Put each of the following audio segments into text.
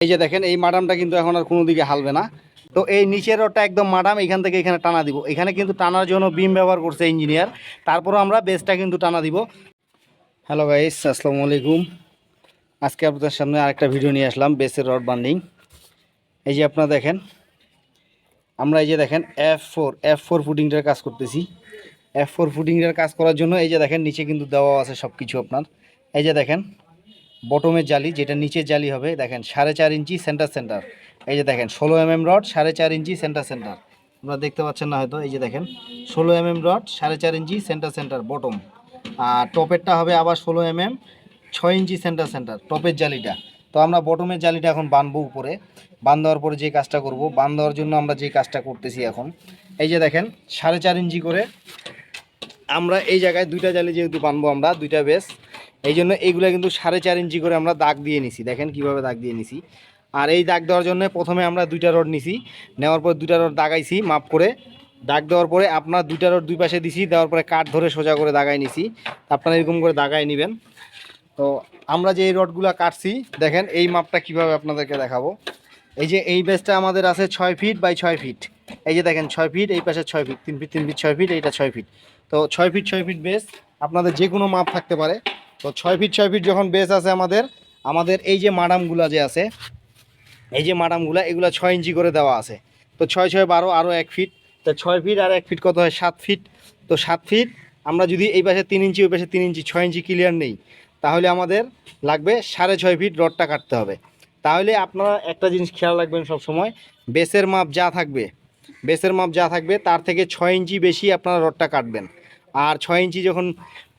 এই যে দেখেন, এই মাডামটা কিন্তু এখন আর কোনো দিকে হালবে না। তো এই নিচের রডটা একদম মাডাম, এখান থেকে এখানে টানা দিব। এখানে কিন্তু টানার জন্য বিম ব্যবহার করছে ইঞ্জিনিয়ার। তারপর আমরা বেসটা কিন্তু টানা দিব। হ্যালো গাইস আসসালামু আলাইকুম। আজকে আপনাদের সামনে আরেকটা ভিডিও নিয়ে আসলাম, বেসের রড বান্ডিং এই যে আপনারা দেখেন, আমরা এই যে দেখেন এফ ফোর এফ ফোর ফুটিংটার কাজ করতেছি। এফ ফোর ফুটিংটার কাজ করার জন্য এই যে দেখেন, নিচে কিন্তু দেওয়া আছে সব কিছু আপনার। এই যে দেখেন বটমের জালি, যেটা নিচের জালি হবে, দেখেন, সাড়ে চার ইঞ্চি সেন্টার সেন্টার এই যে দেখেন, ষোলো এম এম রড সাড়ে চার ইঞ্চি সেন্টার সেন্টার আপনারা দেখতে পাচ্ছেন না হয়তো, এই যে দেখেন, ষোলো এম এম রড সাড়ে চার ইঞ্চি সেন্টার সেন্টার বটম আর টপেরটা হবে আবার ষোলো এম এম ছয় ইঞ্চি সেন্টার সেন্টার টপের জালিটা। তো আমরা বটমের জালিটা এখন বানবো উপরে। বান দেওয়ার পরে যে কাজটা করব, বান দেওয়ার জন্য আমরা যে কাজটা করতেছি এখন, এই যে দেখেন, সাড়ে চার ইঞ্চি করে আমরা এই জায়গায় দুইটা জালি যেহেতু বানবো আমরা, দুইটা বেস এই জন্য এইগুলো কিন্তু সাড়ে চার ইঞ্চি করে আমরা দাগ দিয়ে নিছি। দেখেন কীভাবে দাগ দিয়ে নিছি। আর এই দাগ দেওয়ার জন্য প্রথমে আমরা দুইটা রড নিছি। নেওয়ার পর দুইটা রড দাগাইছি মাপ করে। দাগ দেওয়ার পরে আপনার দুইটা রড দুই পাশে দিছি, দেওয়ার পরে কাঠ ধরে সোজা করে দাগাই নিছি। আপনারা এরকম করে দাগাই নেবেন। তো আমরা যে এই রডগুলো কাটছি, দেখেন এই মাপটা কীভাবে আপনাদেরকে দেখাবো। এই যে এই বেসটা আমাদের আছে ছয় ফিট বাই ছয় ফিট। এই যে দেখেন ছয় ফিট, এই পাশে ছয় ফিট, তিন ফিট তিন ফিট, ছয় ফিট, এইটা ছয় ফিট। তো ছয় ফিট ছয় ফিট বেস আপনাদের যে কোনো মাপ থাকতে পারে। তো ছয় ফিট ছয় ফিট যখন বেস আছে আমাদের আমাদের এই যে মাডামগুলা যে আছে, এই যে মাডামগুলা, এগুলো ছয় ইঞ্চি করে দেওয়া আছে। তো ছয় ছয়, বারো আরও এক ফিট তো ছয় ফিট আর এক ফিট কত হয়? সাত ফিট তো সাত ফিট আমরা যদি এই পাশে তিন ইঞ্চি, ওই পাশে তিন ইঞ্চি, ছয় ইঞ্চি ক্লিয়ার নেই, তাহলে আমাদের লাগবে সাড়ে ছয় ফিট রডটা কাটতে হবে। তাহলে আপনারা একটা জিনিস খেয়াল রাখবেন সব সময় বেসের মাপ যা থাকবে বেসের মাপ যা থাকবে, তার থেকে ছয় ইঞ্চি বেশি আপনারা রডটা কাটবেন। আর ছয় ইঞ্চি যখন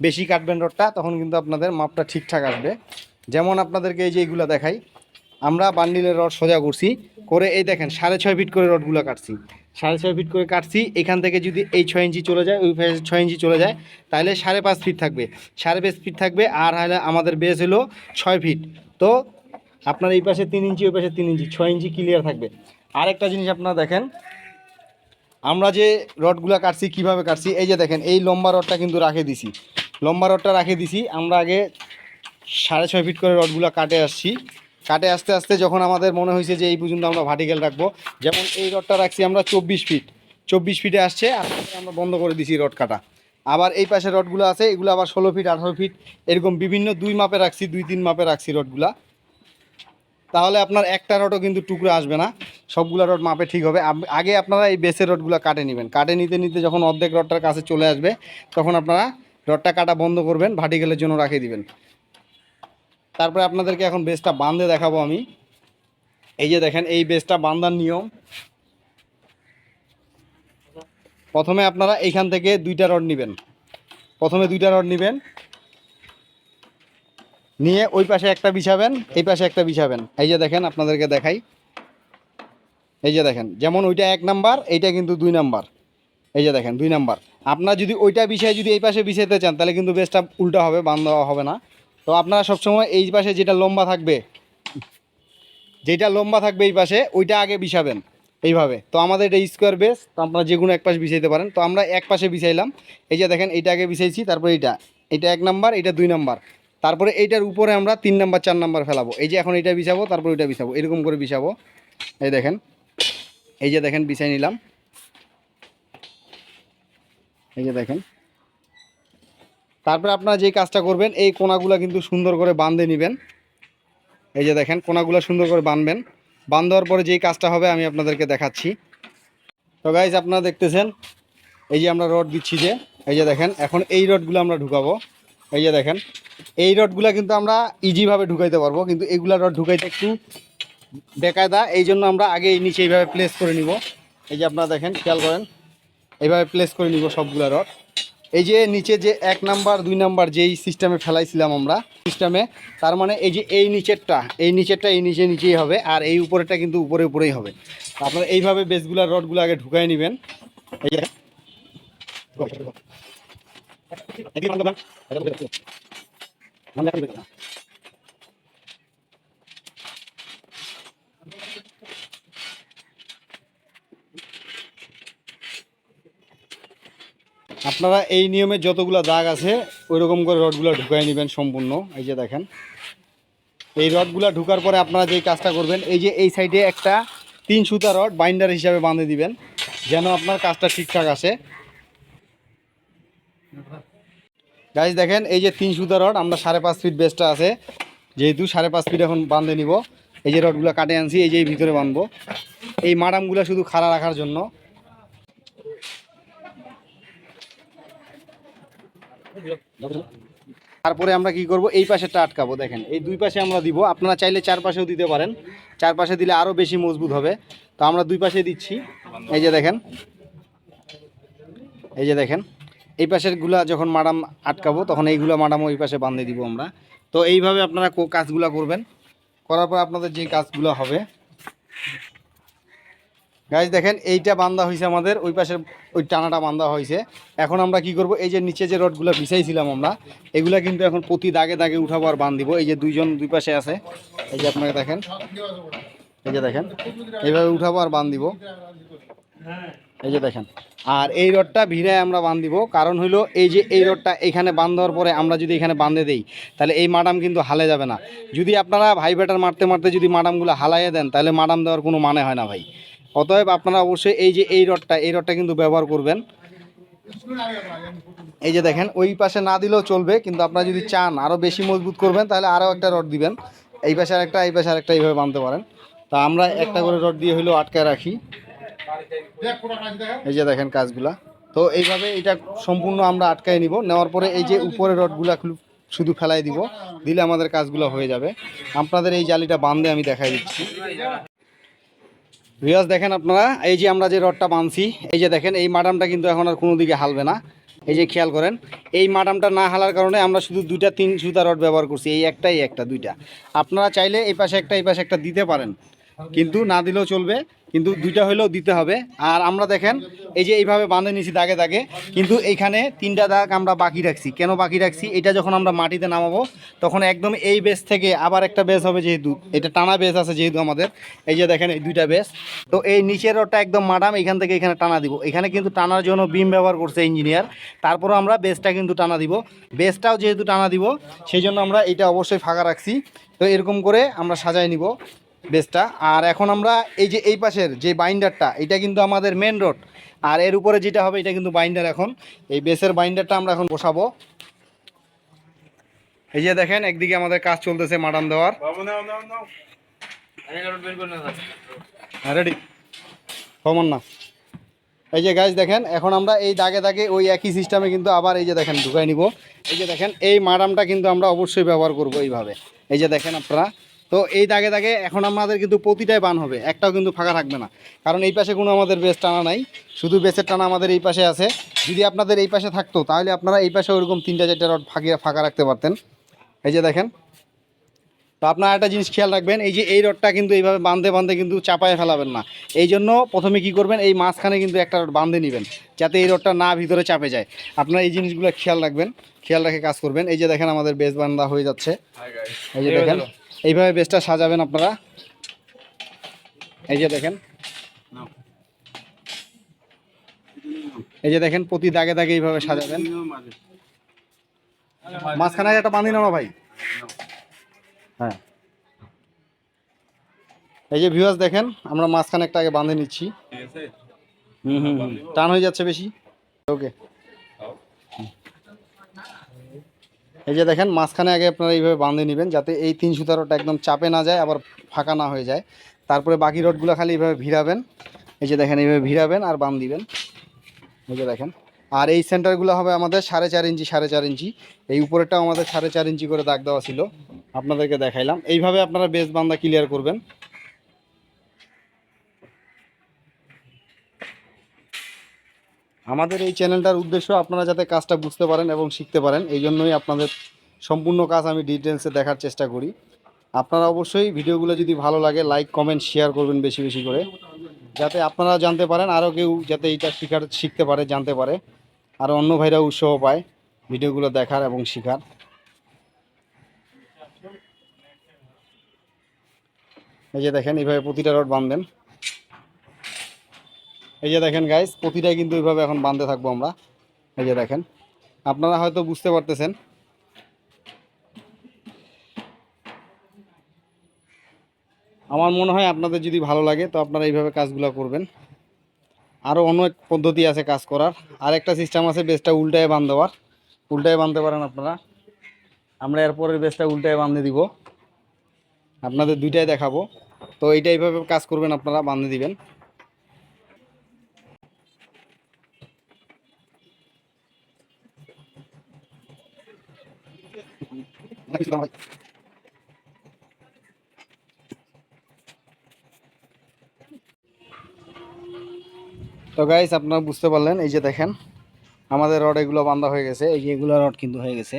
বেশি কাটবেন রডটা, তখন কিন্তু আপনাদের মাপটা ঠিকঠাক আসবে। যেমন আপনাদেরকে এই যে এইগুলো দেখাই, আমরা বান্ডিলের রড সোজা করছি, করে এই দেখেন সাড়ে ছয় ফিট করে রডগুলো কাটছি। সাড়ে ছয় ফিট করে কাটছি, এখান থেকে যদি এই ছয় ইঞ্চি চলে যায়, ওই ছয় ইঞ্চি চলে যায়, তাহলে সাড়ে পাঁচ ফিট থাকবে। সাড়ে পাঁচ ফিট থাকবে, আর হলে আমাদের বেস হলো ছয় ফিট। তো আপনার এই পাশে তিন ইঞ্চি, ওই পাশে তিন ইঞ্চি, ছয় ইঞ্চি ক্লিয়ার থাকবে। আরেকটা জিনিস আপনারা দেখেন আমরা যে রডগুলো কাটছি, কীভাবে কাটছি, এই যে দেখেন, এই লম্বা রডটা কিন্তু রাখে দিছি। লম্বা রডটা রাখে দিছি, আমরা আগে সাড়ে ছয় ফিট করে রডগুলো কাটে আসছি। কাটে আস্তে আস্তে যখন আমাদের মনে হয়েছে যে এই পর্যন্ত আমরা ভার্টিক্যাল রাখব, যেমন এই রডটা রাখছি আমরা চব্বিশ ফিট। চব্বিশ ফিটে আসছে তারপরে আমরা বন্ধ করে দিছি রড কাটা। আবার এই পাশে রডগুলো আছে, এগুলো আবার ষোলো ফিট, আঠারো ফিট, এরকম বিভিন্ন দুই মাপে রাখছি, দুই তিন মাপে রাখছি রডগুলা। তাহলে আপনার একটা রডও কিন্তু টুকরো আসবে না। সবগুলো রড মাপে ঠিক হবে। আগে আপনারা এই বেসের রডগুলো কাটে নেবেন। কাটে নিতে নিতে যখন অর্ধেক রডটার কাছে চলে আসবে, তখন আপনারা রডটা কাটা বন্ধ করবেন, ভার্টিক্যালের জন্য রাখে দিবেন। তারপরে আপনাদেরকে এখন বেসটা বাঁধে দেখাবো আমি। এই যে দেখেন, এই বেসটা বান্ধার নিয়ম। প্রথমে আপনারা এইখান থেকে দুইটা রড নেবেন। প্রথমে দুইটা রড নেবেন। নিয়ে ওই পাশে একটা বিছাবেন, এই পাশে একটা বিছাবেন। এই যে দেখেন, আপনাদেরকে দেখাই। এই যে দেখেন, যেমন ওইটা এক নাম্বার, এইটা কিন্তু দুই নাম্বার। এই যে দেখেন, দুই নাম্বার। আপনার যদি ওইটা বিষয়ে যদি এই পাশে বিছাইতে চান, তাহলে কিন্তু বেসটা উল্টা হবে বান দেওয়া হবে না। তো আপনারা সবসময় এই পাশে যেটা লম্বা থাকবে, যেটা লম্বা থাকবে এই পাশে, ওইটা আগে বিছাবেন, এইভাবে। তো আমাদের এটা স্কোয়ার বেস তো আপনারা যে কোনো এক পাশে বিছাইতে পারেন। তো আমরা এক পাশে বিছাইলাম। এই যে দেখেন, এইটা আগে বিছাইছি, তারপর এইটা। এটা এক নাম্বার এটা দুই নাম্বার। তারপরে এইটার উপরে আমরা তিন নাম্বার, চার নাম্বার ফেলাবো। এই যে এখন এটা বিছাবো, তারপর ওইটা বিছাবো। এরকম করে বিছাবো। এই দেখেন। এই যে দেখেন, বিছাই নিলাম। এই যে দেখেন। তারপরে আপনারা যেই কাজটা করবেন, এই কোনাগুলো কিন্তু সুন্দর করে বাঁধে নেবেন। এই যে দেখেন, কোনাগুলো সুন্দর করে বাঁধবেন। বাঁধ দেওয়ার পরে যেই কাজটা হবে, আমি আপনাদেরকে দেখাচ্ছি। তো গাইজ আপনারা দেখতেছেন, এই যে আমরা রড দিচ্ছি যে, এই যে দেখেন, এখন এই রডগুলো আমরা ঢুকাবো। এই যে দেখেন, এই রডগুলো কিন্তু আমরা ইজিভাবে ঢুকাইতে পারব, কিন্তু এগুলা রড ঢুকাইতে একটু বেকায়দা। এই জন্য আমরা আগে এই নিচে এইভাবে প্লেস করে নিব। এই যে আপনারা দেখেন, খেয়াল করেন, এইভাবে প্লেস করে নিব সবগুলা রড। এই যে নিচে যে এক নাম্বার, দুই নাম্বার যেই সিস্টেমে ফেলাইছিলাম আমরা সিস্টেমে তার মানে এই যে এই নিচেরটা এই নিচেরটা এই নিচে নিচেই হবে, আর এই উপরেরটা কিন্তু উপরে উপরেই হবে। আপনারা এইভাবে বেসগুলার রডগুলো আগে ঢুকাই নেবেন। এই যে আপনারা এই নিয়মে যতগুলো দাগ আছে ওই রকম করে রডগুলো ঢুকাই নেবেন সম্পূর্ণ। এই যে দেখেন। এই রডগুলো ঢুকার পরে আপনারা যেই কাজটা করবেন, এই যে এই সাইডে একটা তিন সুতা রড বাইন্ডার হিসাবে বাঁধে দিবেন, যেন আপনার কাজটা ঠিকঠাক আসে। গাইজ দেখেন, এই যে তিন সুতা রড, আমরা সাড়ে পাঁচ ফিট বেসটা আছে। যেহেতু সাড়ে পাঁচ ফিট এখন বাঁধে নিব, এই যে রডগুলো কাটে আনছি, এই যে ভিতরে বাঁধবো। এই মাডামগুলো শুধু খাড়া রাখার জন্য। তারপরে আমরা কি করব? এই পাশেরটা আটকাবো, দেখেন। এই দুই পাশে আমরা দিব, আপনারা চাইলে চার পাশেও দিতে পারেন। চার পাশে দিলে আরও বেশি মজবুত হবে। তো আমরা দুই পাশে দিচ্ছি। এই যে দেখেন। এই যে দেখেন। এই পাশেরগুলা যখন মাডাম আটকাবো, তখন এইগুলা মাডাম ওই পাশে বাঁধে দিব আমরা। তো এইভাবে আপনারা কাজগুলা করবেন। করার পর আপনাদের যে কাজগুলো হবে। গাইজ দেখেন, এইটা বান্ধা হয়েছে আমাদের। ওই পাশের ওই টানাটা বান্ধা হয়েছে এখন আমরা কি করব? এই যে নিচে যে রডগুলো বিছাইছিলাম আমরা, এগুলা কিন্তু এখন প্রতি দাগে দাগে উঠাবো আর বান্ধ দিব এই যে দুইজন দুই পাশে আছে। এই যে আপনাকে দেখেন। এই যে দেখেন, এইভাবে উঠাবো আর বান্ধ দিব এই যে দেখেন। আর এই রডটা ভিড়ায় আমরা বান্ধ দিব। কারণ হলো এই যে এই রডটা এখানে বান্ধ দেওয়ার পরে আমরা যদি এখানে বাঁধে দেই, তাহলে এই মাডাম কিন্তু হালে যাবে না। যদি আপনারা ভাই বেটার মারতে মারতে যদি মাডামগুলো হালাইয়ে দেন, তাহলে মাডাম দেওয়ার কোনো মানে হয় না ভাই। অতএব আপনারা অবশ্যই এই যে এই রডটা এই রডটা কিন্তু ব্যবহার করবেন। এই যে দেখেন, ওই পাশে না দিলেও চলবে, কিন্তু আপনারা যদি চান আরও বেশি মজবুত করবেন, তাহলে আরও একটা রড দিবেন। এই পাশে আরেকটা, এই পাশে আরেকটা এইভাবে বাঁধতে পারেন। তা আমরা একটা করে রড দিয়ে হলেও আটকায় রাখি। এই যে দেখেন কাজগুলা। তো এইভাবে এটা সম্পূর্ণ আমরা আটকায় নিব। নেওয়ার পরে এই যে উপরে রডগুলা শুধু ফেলাই দিব। দিলে আমাদের কাজগুলো হয়ে যাবে। আপনাদের এই জালিটা বাঁধে আমি দেখাই দিচ্ছি। রিয়াজ দেখেন আপনারা, এই যে আমরা যে রডটা বাঁধছি, এই যে দেখেন, এই মাডামটা কিন্তু এখন আর কোনো দিকে হালবে না। এই যে খেয়াল করেন, এই মাডামটা না হালার কারণে আমরা শুধু দুইটা তিন সুতা রড ব্যবহার করছি। এই একটাই একটা, দুইটা। আপনারা চাইলে এই পাশে একটা, এই পাশে একটা দিতে পারেন। কিন্তু না দিলেও চলবে, কিন্তু দুইটা হলেও দিতে হবে। আর আমরা দেখেন, এই যে এইভাবে বাঁধে নিছি দাগে দাগে, কিন্তু এইখানে তিনটা দাগ আমরা বাকি রাখছি। কেন বাকি রাখছি? এটা যখন আমরা মাটিতে নামাবো, তখন একদম এই বেস থেকে আবার একটা বেস হবে যেহেতু, এটা টানা বেস আছে যেহেতু আমাদের। এই যে দেখেন, এই দুইটা বেস। তো এই নিচের রডটা একদম মাডাম, এখান থেকে এখানে টানা দিব। এখানে কিন্তু টানার জন্য বিম ব্যবহার করছে ইঞ্জিনিয়ার তারপরও আমরা বেসটা কিন্তু টানা দিব। বেসটাও যেহেতু টানা দিব, সেই জন্য আমরা এটা অবশ্যই ফাঁকা রাখছি। তো এরকম করে আমরা সাজাই নিব। বেসটা। আর এখন আমরা এই যে এই পাশের যে বাইন্ডারটা এটা কিন্তু আমাদের মেন রোড আর এর উপরে যেটা হবে এটা কিন্তু বাইন্ডার এখন। এই বেসের বাইন্ডারটা আমরা এখন বসাবো। এই যে দেখেন একদিকে আমাদের কাজ চলতেছে মাডাম দেওয়ার। রেডি কমন না। এই যে গাছ দেখেন এখন আমরা এই দাগে দাগে ওই একই সিস্টেমে কিন্তু আবার এই যে দেখেন ঢুকাই নিব। এই যে দেখেন এই মাডামটা কিন্তু আমরা অবশ্যই ব্যবহার করব এইভাবে। এই যে দেখেন আপনারা তো এই দাগে দাগে এখন আমাদের কিন্তু প্রতিটাই বান হবে একটাও কিন্তু ফাঁকা থাকবে না। কারণ এই পাশে কোনো আমাদের বেস টানা নাই শুধু বেসের টানা আমাদের এই পাশে আছে। যদি আপনাদের এই পাশে থাকতো তাহলে আপনারা এই পাশে ওরকম তিনটা চারটা রড ফাঁকিয়ে ফাঁকা রাখতে পারতেন। এই যে দেখেন তো আপনারা একটা জিনিস খেয়াল রাখবেন এই যে এই রডটা কিন্তু এইভাবে বাঁধতে বাঁধতে কিন্তু চাপায় ফেলাবেন না। এই জন্য প্রথমে কি করবেন এই মাঝখানে কিন্তু একটা রড বাঁধে নেবেন যাতে এই রডটা না ভিতরে চাপে যায়। আপনারা এই জিনিসগুলো খেয়াল রাখবেন খেয়াল রেখে কাজ করবেন। এই যে দেখেন আমাদের বেস বান্ধা হয়ে যাচ্ছে। এই যে দেখেন এইভাবে বেসটা সাজাবেন আপনারা। এই যে দেখেন। এই যে দেখেন প্রতি দাগে দাগে এইভাবে সাজাবেন। মাঝখানে একটা বাঁধি নাও ভাই? হ্যাঁ। এই যে ভিউয়ার্স দেখেন আমরা মাঝখানে একটা আগে বাঁধে নিচ্ছি। হুম হুম। টান হয়ে যাচ্ছে বেশি। ওকে। এই যে দেখেন, মাঝখানে আগে আপনারা এইভাবে বাঁধে নেবেন যাতে এই তিন সুতার রডটা একদম চাপে না যায়, আবার ফাঁকা না হয়ে যায়। তারপরে বাকি রডগুলো খালি এইভাবে ভিড়াবেন। এই যে দেখেন, এইভাবে ভিড়াবেন আর বাঁধ দিবেন। এই যে দেখেন, আর এই সেন্টারগুলো হবে আমাদের সাড়ে চার ইঞ্চি, সাড়ে চার ইঞ্চি। এই উপরেরটাও আমাদের সাড়ে চার ইঞ্চি করে দাগ দেওয়া ছিল। আপনাদেরকে দেখাইলাম। এইভাবে আপনারা বেস বান্ধা ক্লিয়ার করবেন। আমাদের এই চ্যানেলটার উদ্দেশ্য আপনারা যাতে কাজটা বুঝতে পারেন এবং শিখতে পারেন, এই জন্যই আপনাদের সম্পূর্ণ কাজ আমি ডিটেলসে দেখার চেষ্টা করি। আপনারা অবশ্যই ভিডিওগুলো যদি ভালো লাগে লাইক কমেন্ট শেয়ার করবেন বেশি বেশি করে। যাতে আপনারা জানতে পারেন, আরও কেউ যাতে এইটা শিখার, শিখতে পারে, জানতে পারে। আর অন্য ভাইরা উৎসাহ পায় ভিডিওগুলো দেখার এবং শেখার। এই যে দেখেন, এইভাবে প্রতিটা রড বাঁধবেন এই যে দেখেন গাইস প্রতিটাই কিন্তু এইভাবে এখন বাঁধতে থাকব আমরা। এই যে দেখেন, আপনারা হয়তো বুঝতে পারতেছেন। আমার মনে হয় আপনাদের যদি ভালো লাগে, তো আপনারা এইভাবে কাজগুলো করবেন। আরও অনেক পদ্ধতি আছে কাজ করার। আর একটা সিস্টেম আছে বেসটা উল্টায় বাঁধ দেওয়ার। উল্টায় বাঁধতে পারেন আপনারা। আমরা এরপরের বেসটা উল্টায় বাঁধে দিব। আপনাদের দুইটাই দেখাবো। তো এইটা এইভাবে কাজ করবেন আপনারা বাঁধে দিবেন। তো গাইস আপনারা বুঝতে পারলেন, এই যে দেখেন, আমাদের রড এগুলো বান্ধা হয়ে গেছে। এই যে এগুলো রড কিন্তু হয়ে গেছে।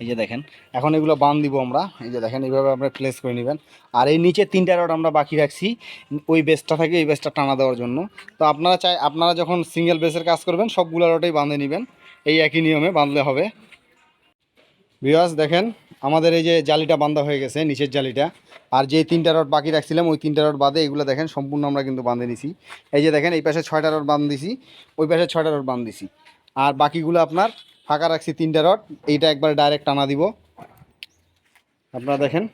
এই যে দেখেন, এখন এগুলো বান দিব আমরা। এই যে দেখেন, এইভাবে আপনারা প্লেস করে নেবেন। আর এই নিচে তিনটা রড আমরা বাকি রাখছি, ওই বেসটা থাকে এই বেসটা টানা দেওয়ার জন্য। তো আপনারা চাই, আপনারা যখন সিঙ্গেল বেসের কাজ করবেন, সবগুলো রডেই বাঁধে নেবেন। এই একই নিয়মে বাঁধলে হবে। বিয়াস দেখেন, আমাদের এই যে জালিটা বান্ধা হয়ে গেছে, নিচের জালিটা। আর যে তিনটা রড বাকি রাখছিলাম, ওই তিনটা রড বাদে এগুলো দেখেন, সম্পূর্ণ আমরা কিন্তু বাঁধে নিছি। এই যে দেখেন, এই পাশে ছয়টা রড বাঁধ দিছি ওই পাশে ছয়টা রড বাঁধ দিছি আর বাকিগুলো আপনার ফাঁকা রাখছি তিনটা রড, এইটা একবার ডাইরেক্ট টানা দিব। আপনারা দেখেন